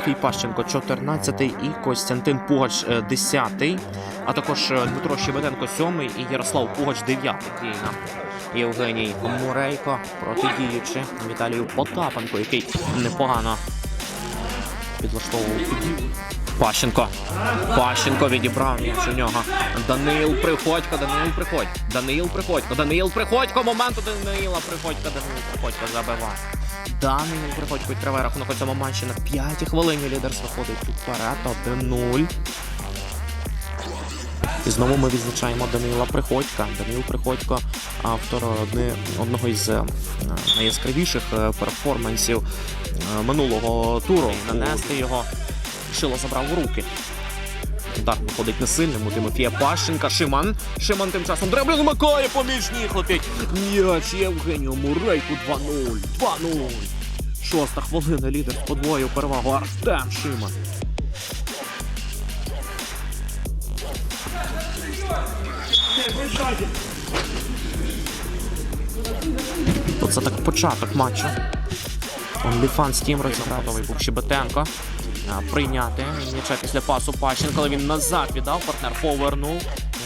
Тимофій Пащенко 14 і Костянтин Пугач 10 а також е, Дмитро Щебетенко 7 і Ярослав Пугач 9 Дійна. Євгеній Мурейко протидіючи Віталію Потапенко, який непогано підлаштовував. Пащенко. Пащенко відібрав м'яч у нього. Данил Приходько, Данил Приходько. Данил Приходько, Данил Приходько. Момент у Данила Приходько, Данил Приходько забиває. Данил Приходько відкриває рахунок у цьому матчі на 5 хвилині. Лідер виходить вперед 1-0. І знову ми відзначаємо Данила Приходька. Данил Приходько, автор одни, одного із е, найяскравіших е, перформансів е, минулого туру. Нанести його Шило забрав в руки. Удар виходить несильним у Тимофія Пащенка. Шиман. Шиман тим часом дреблю замикає, помічник летить. М'яч Євгенію Мурейку 2-0. 2-0. Шоста хвилина лідер подвоїв перевагу Артем Шиман. Оце так початок матчу. OnlyFans Team розіграв був Щебетенко. Прийняти м'яча після пасу Пащенко, але він назад віддав, партнер повернув.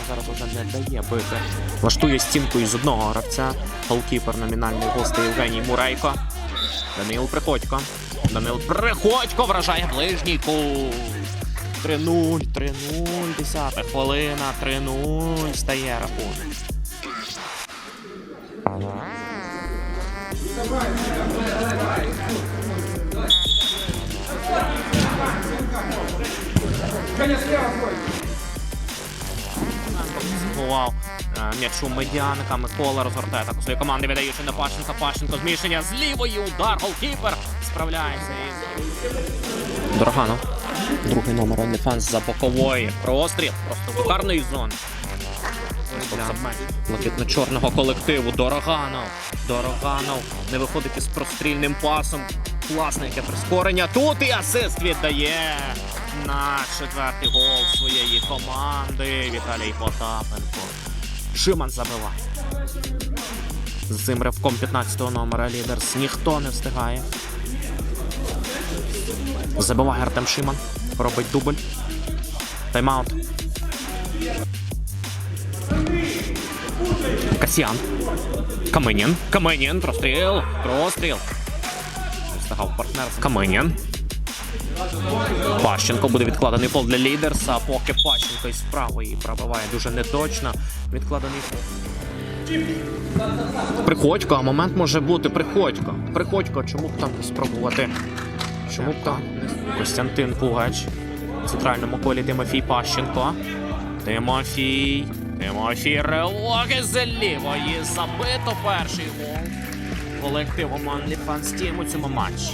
Зараз вже не дає бити. Влаштує стінкою з одного гравця. Голкіпер номінальний гостей Євгеній Мурейко. Данил Приходько. Данил Приходько вражає ближній кут. 3-0, 3-0, 10 хвилина, 3-0, стає рахунок. Заховав е, м'ячу медяника. Микола розгортає так у команди, віддаючи на Пащенка. Пащенко зміщення з лівої удар. Голкіпер справляється і. Дороганов. Другий номер OnlyFans за бокової. Простріл. Просто до карної зони. Блакитно-чорного колективу. Дороганов. Дороганов не виходить із прострільним пасом. Класне яке прискорення. Тут і асист віддає на четвертий гол своєї команди. Віталій Потапенко. Шиман забиває. З цим ривком 15-го номера лідерс ніхто не встигає. Забиває Артем Шиман. Робить дубль. Тайм-аут. Касьян. Каменін. Каменін. Простріл. Простріл. Встигав партнер. Каменін. Пащенко буде відкладений фол для лідерса, поки Пащенко із правої пробиває дуже неточно. Відкладений фол. Приходько, а момент може бути Приходько. Приходько, чому б там не спробувати? Чому б там? Костянтин Пугач. В центральному колі Тимофій Пащенко. Тимофій. Тимофій Релок із лівої. Забито перший гол. Колективом OnlyFans Team у цьому матчі.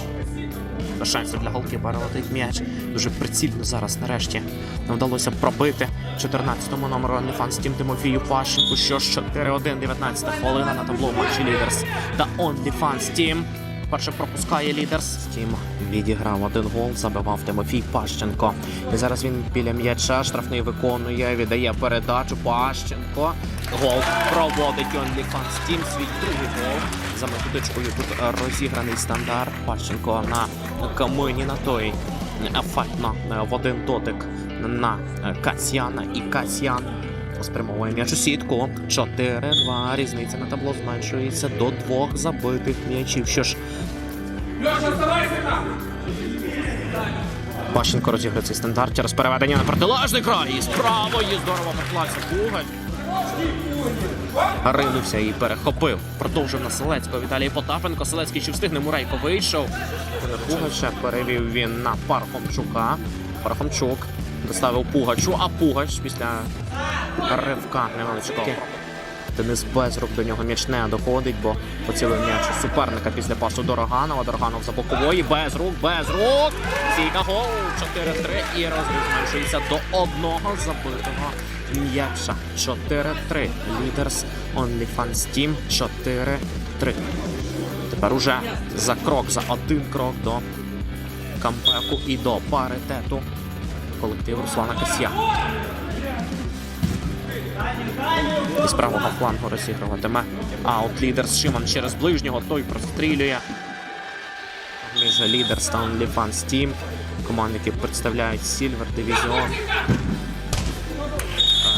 Та шансів для голкіпера летить м'яч. Дуже прицільно зараз нарешті не вдалося пробити 14-му номеру OnlyFans Стім Тимофію Пашенку. Що ж 4-1, 19 хвилина на табло матчі Лідерс та OnlyFans Team. Перше пропускає Лідерс. Тім відіграв один гол, забивав Тимофій Пащенко. І зараз він біля м'яча штрафний виконує, віддає передачу Пащенко. Гол проводить OnlyFans Team свій другий гол. За методичкою тут розіграний стандарт. Пащенко на камині на той ефектно е, в один дотик на Касьяна і Касьян. Спрямовує м'яч у сітку. 4-2. Різниця на табло зменшується до двох забитих м'ячів. Що ж, Пащенко розіграє цей стандарт через переведення на протилежний край. І з правої здорово поклався Пугаль. Ринувся і перехопив. Продовжив на Селецького Віталій Потапенко. Селецький чи встигне Мурейко вийшов. Пугача перевів він на Пархомчука. Пархомчук доставив Пугачу, а Пугач після ривка невеличкого. Денис Безрук до нього м'яч не доходить, бо поцілив м'яч у суперника після пасу Дороганова. Дороганов за бокової. Безрук, Безрук. Стійка гол. 4-3 і розрив зменшується до одного забитого м'яча. 4-3. Лідерс OnlyFans Team 4-3. Тепер уже за крок, за один крок до кампеку і до паритету колективу Руслана Касья. З правого флангу розігруватиме. Аут лідер з Шиман через ближнього. Той прострілює. між Leaders та OnlyFans Team. Команди, які представляють Division.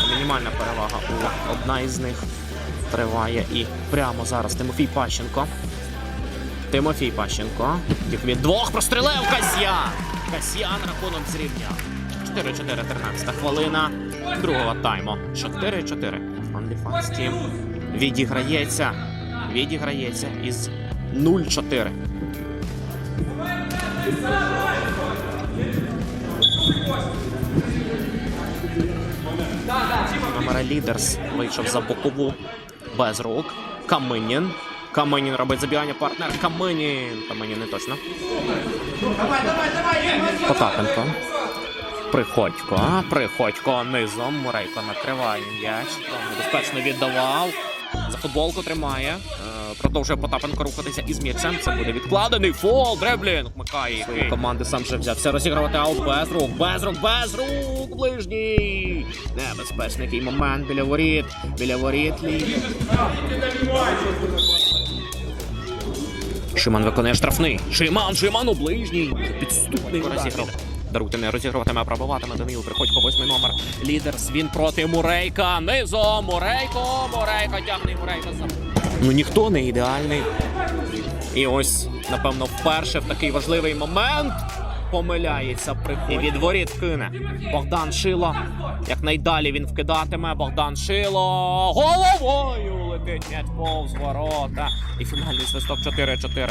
Е, Мінімальна перевага у одна із них триває. І прямо зараз Тимофій Пащенко. Тимофій Пащенко. Від двох прострілив Касьян. Касьян рахунок зрівняв. 4-4, 13 хвилина другого тайму. 4-4. OnlyFans відіграється. Відіграється із 0-4. Номера Лідерс вийшов за бокову без рук. Каминін. Каминін робить забігання партнер. Каминін. Каминін не точно. Потапенко. Приходько. Приходько низом. Мурейко накриває м'яч. Небезпечно віддавав. За футболку тримає. Е, Продовжує Потапенко рухатися із м'ячем. Це буде відкладений фол. Дреблінг. Вмикає свої команди. Сам же взявся розігравати аут без рук. Без рук, без рук. Ближній. Небезпечний який момент біля воріт. Біля воріт. Шиман виконує штрафний. Шиман, Шиман у ближній. Підступний розіграв. Даруйте не розігруватиме, а пробиватиме Данил. Приходько восьмий номер. Лідерс. Він проти Мурейка. Низом. Мурейко. Мурейко тягне Мурейко за. Ну ніхто не ідеальний. І ось, напевно, вперше в такий важливий момент помиляється приходько. І від воріт кине. Богдан Шило. Як найдалі він вкидатиме. Богдан Шило. Головою летить м'яч повз ворота. І фінальний свисток 4-4.